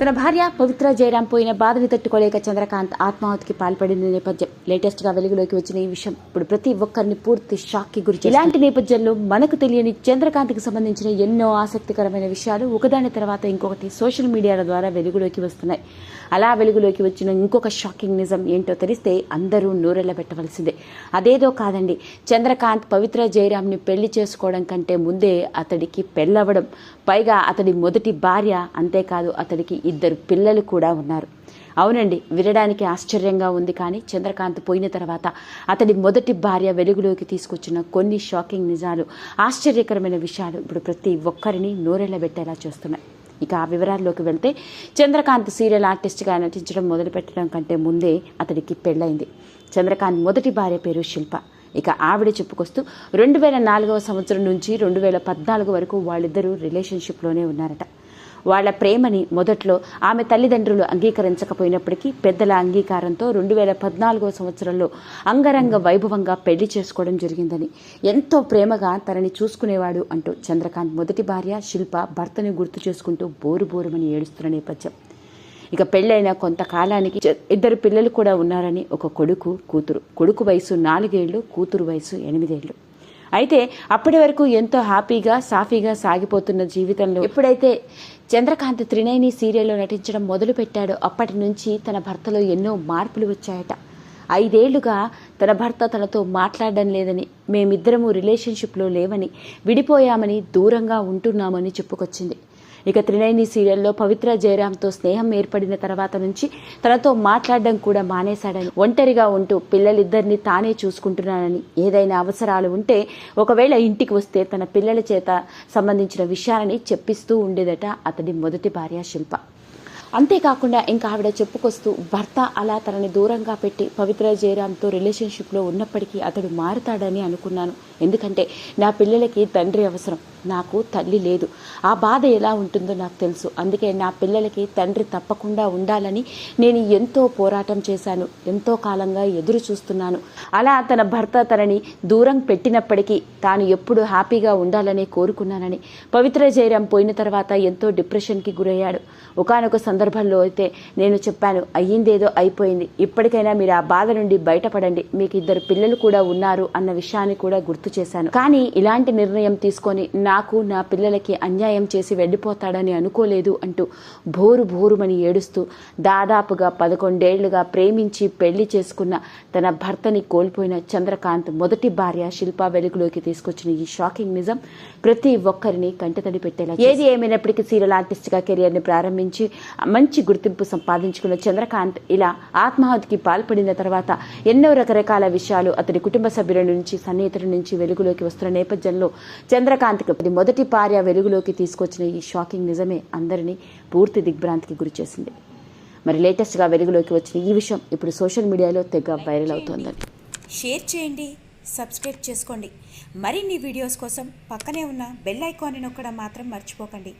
తన భార్య పవిత్ర జయరాం పోయిన బాధని తట్టుకోలేక చంద్రకాంత్ ఆత్మాహుతికి పాల్పడిన నేపథ్యం. లేటెస్ట్గా వెలుగులోకి వచ్చిన ఈ విషయం ఇప్పుడు ప్రతి ఒక్కరిని పూర్తి షాక్కి గురి ఇలాంటి నేపథ్యంలో మనకు తెలియని చంద్రకాంత్కి సంబంధించిన ఎన్నో ఆసక్తికరమైన విషయాలు ఒకదాని తర్వాత ఇంకొకటి సోషల్ మీడియాల ద్వారా వెలుగులోకి వస్తున్నాయి. అలా వెలుగులోకి వచ్చిన ఇంకొక షాకింగ్ నిజం ఏంటో తెలిస్తే అందరూ నూరెళ్ళ పెట్టవలసిందే. అదేదో కాదండి. చంద్రకాంత్ పవిత్ర జయరాంని పెళ్ళి చేసుకోవడం కంటే ముందే అతడికి పెళ్ళవడం. పైగా అతడి మొదటి భార్య అంతేకాదు అతడికి ఇద్దరు పిల్లలు కూడా ఉన్నారు. అవునండి వినడానికి ఆశ్చర్యంగా ఉంది కానీ చంద్రకాంత్ పోయిన తర్వాత అతడి మొదటి భార్య వెలుగులోకి తీసుకొచ్చిన కొన్ని షాకింగ్ నిజాలు ఆశ్చర్యకరమైన విషయాలు ఇప్పుడు ప్రతి ఒక్కరిని నోరెళ్ళబెట్టేలా చేస్తున్నాయి. ఇక ఆ వివరాల్లోకి వెళ్తే చంద్రకాంత్ సీరియల్ ఆర్టిస్ట్గా నటించడం మొదలుపెట్టడం కంటే ముందే అతడికి పెళ్ళైంది చంద్రకాంత్ మొదటి భార్య పేరు శిల్ప. ఇక ఆవిడ చెప్పుకొస్తూ రెండు వేల నాలుగవ సంవత్సరం నుంచి రెండు వేల పద్నాలుగు వరకు వాళ్ళిద్దరూ రిలేషన్షిప్లోనే ఉన్నారట. వాళ్ళ ప్రేమని మొదట్లో ఆమె తల్లిదండ్రులు అంగీకరించకపోయినప్పటికీ పెద్దల అంగీకారంతో రెండు వేల పద్నాలుగో సంవత్సరంలో అంగరంగ వైభవంగా పెళ్ళి చేసుకోవడం జరిగిందని. ఎంతో ప్రేమగా తనని చూసుకునేవాడు అంటూ చంద్రకాంత్ మొదటి భార్య శిల్ప భర్తని గుర్తు చేసుకుంటూ బోరు బోరుమని ఏడుస్తున్న నేపథ్యం. ఇక పెళ్ళైన కొంతకాలానికి ఇద్దరు పిల్లలు కూడా ఉన్నారని ఒక కొడుకు కూతురు. కొడుకు వయసు నాలుగేళ్ళు కూతురు వయసు ఎనిమిదేళ్ళు. అయితే అప్పటి వరకు ఎంతో హ్యాపీగా సాఫీగా సాగిపోతున్న జీవితంలో ఎప్పుడైతే చంద్రకాంత్ త్రినేని సీరియల్లో నటించడం మొదలు పెట్టాడో అప్పటి నుంచి తన భర్తలో ఎన్నో మార్పులు వచ్చాయట. ఐదేళ్ళుగా తన భర్త తనతో మాట్లాడడం లేదని మేమిద్దరము రిలేషన్షిప్లో లేవని విడిపోయామని దూరంగా ఉంటున్నామని చెప్పుకొచ్చింది. ఇక త్రినైని సీరియల్లో పవిత్ర జయరామ్తో స్నేహం ఏర్పడిన తర్వాత నుంచి తనతో మాట్లాడడం కూడా మానేశాడని ఒంటరిగా ఉంటూ పిల్లలిద్దరిని తానే చూసుకుంటున్నానని ఏదైనా అవసరాలు ఉంటే ఒకవేళ ఇంటికి వస్తే తన పిల్లల చేత సంబంధించిన విషయాలని చెప్పిస్తూ ఉండేదట అతడి మొదటి భార్య శిల్ప. అంతేకాకుండా ఇంకా ఆవిడ చెప్పుకొస్తూ భర్త అలా తనని దూరంగా పెట్టి పవిత్ర జయరామ్తో రిలేషన్షిప్లో ఉన్నప్పటికీ అతడు మారుతాడని అనుకున్నాను. ఎందుకంటే నా పిల్లలకి తండ్రి అవసరం. నాకు తల్లి లేదు. ఆ బాధ ఎలా ఉంటుందో నాకు తెలుసు. అందుకే నా పిల్లలకి తండ్రి తప్పకుండా ఉండాలని నేను ఎంతో పోరాటం చేశాను. ఎంతో కాలంగా ఎదురు చూస్తున్నాను. అలా తన భర్త తనని దూరం పెట్టినప్పటికీ తాను ఎప్పుడు హ్యాపీగా ఉండాలని కోరుకున్నానని పవిత్ర జయరాం పోయిన తర్వాత ఎంతో డిప్రెషన్కి గురయ్యాడు. ఒకానొక సందర్భంలో అయితే నేను చెప్పాను అయ్యిందేదో అయిపోయింది. ఇప్పటికైనా మీరు ఆ బాధ నుండి బయటపడండి. మీకు ఇద్దరు పిల్లలు కూడా ఉన్నారు అన్న విషయాన్ని కూడా గుర్తు చేశాను. కానీ ఇలాంటి నిర్ణయం తీసుకొని నాకు నా పిల్లలకి అన్యాయం చేసి వెళ్ళిపోతాడని అనుకోలేదు అంటూ భోరు భోరుమని ఏడుస్తూ దాదాపుగా పదకొండేళ్ళుగా ప్రేమించి పెళ్ళి చేసుకున్న తన భర్తని కోల్పోయిన చంద్రకాంత్ మొదటి భార్య శిల్ప వెలుగులోకి తీసుకొచ్చిన ఈ షాకింగ్ నిజం ప్రతి ఒక్కరిని కంటతడి పెట్టేలా ఏది ఏమైనప్పటికీ సీరియల్ ఆర్టిస్ట్గా కెరియర్ని ప్రారంభించి మంచి గుర్తింపు సంపాదించుకున్న చంద్రకాంత్ ఇలా ఆత్మహత్యకి పాల్పడిన తర్వాత ఎన్నో రకరకాల విషయాలు అతడి కుటుంబ సభ్యుల నుంచి సన్నిహితుల నుంచి వెలుగులోకి వస్తున్న నేపథ్యంలో చంద్రకాంత్కి మొదటి భార్య వెలుగులోకి తీసుకొచ్చిన ఈ షాకింగ్ నిజమే అందరినీ పూర్తి దిగ్భ్రాంతికి గురిచేసింది మరి లేటెస్ట్గా వెలుగులోకి వచ్చిన ఈ విషయం ఇప్పుడు సోషల్ మీడియాలో తెగ వైరల్ అవుతోందని. షేర్ చేయండి సబ్స్క్రైబ్ చేసుకోండి. మరిన్ని వీడియోస్ కోసం పక్కనే ఉన్న బెల్ ఐకాన్ని నొక్కడం మాత్రం మర్చిపోకండి.